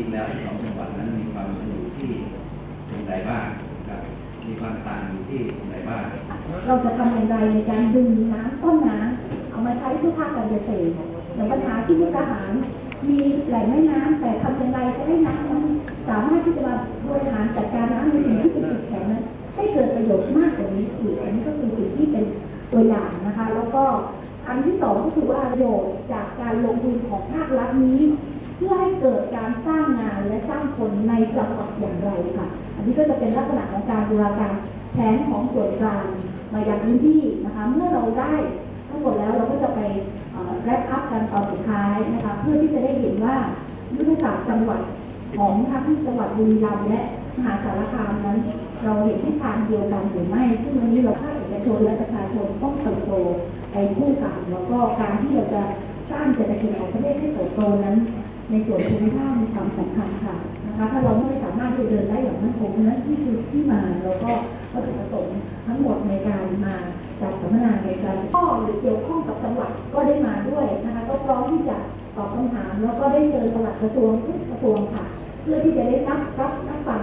ริงๆแล้วสองจังหวัดนั้นมีความเป็นอยู่ที่ตรงไหนบ้างครับมีความต่างอยู่ที่ตรงไหนบ้างเราจะทำอย่างไรในการดึงน้ำต้นน้ำเอามาใช้เพื่อภาคการเกษตรแต่ปัญหาที่มุกดาหารมีแหล่งแม่น้ำแต่ทำอย่างไรจะให้น้ำนั้นสามารถที่จะมาบริหารจัดการน้ำในสิ่งที่เป็นจุดแข็งนั้นให้เกิดประโยชน์มากกว่านี้อีกอันนี้ก็คือสิ่งที่เป็นตัวอย่างนะคะ แล้วก็อันที่สองก็คือว่าประโยชน์จากการลงทุนของภาครัฐนี้ พื่อให้เกิดการสร้างงานและสร้างคนในจังหวัดอย่างไรค่ะ อันนี้ก็จะเป็นลักษณะของการบูรณาการแผนของส่วนกลางมายังพื้นที่นะคะ เมื่อเราได้ทั้งหมดแล้วเราก็จะไปแรปอัพกันตอนสุดท้ายนะคะเพื่อที่จะได้เห็นว่ายุทธศาสตร์จังหวัดของทั้งจังหวัดบุรีรัมย์และมหาสารคามนั้น เราเห็นทิศทางเดียวกันหรือไม่ ซึ่งวันนี้เราภาคเอกชนและประชาชนต้องเติบโตไปคู่กันแล้วก็การที่เราจะสร้างเศรษฐกิจของประเทศให้เติบโตนั้น ในส่วนภูมิภาคมีความสำคัญค่ะนะคะถ้าเราไม่สามารถจะเดินได้อย่างมั่นคงนั้นที่คือที่มาแล้วก็วัตถุประสงค์ทั้งหมดในการมาจัดสัมมนาในการข้อหรือเกี่ยวข้องกับจังหวัดก็ได้มาด้วยนะคะก็พร้อมที่จะตอบคำถาม แล้วก็ได้เชิญปลัดกระทรวงทุกกระทรวงค่ะ เพื่อที่จะได้รับรับรับฟัง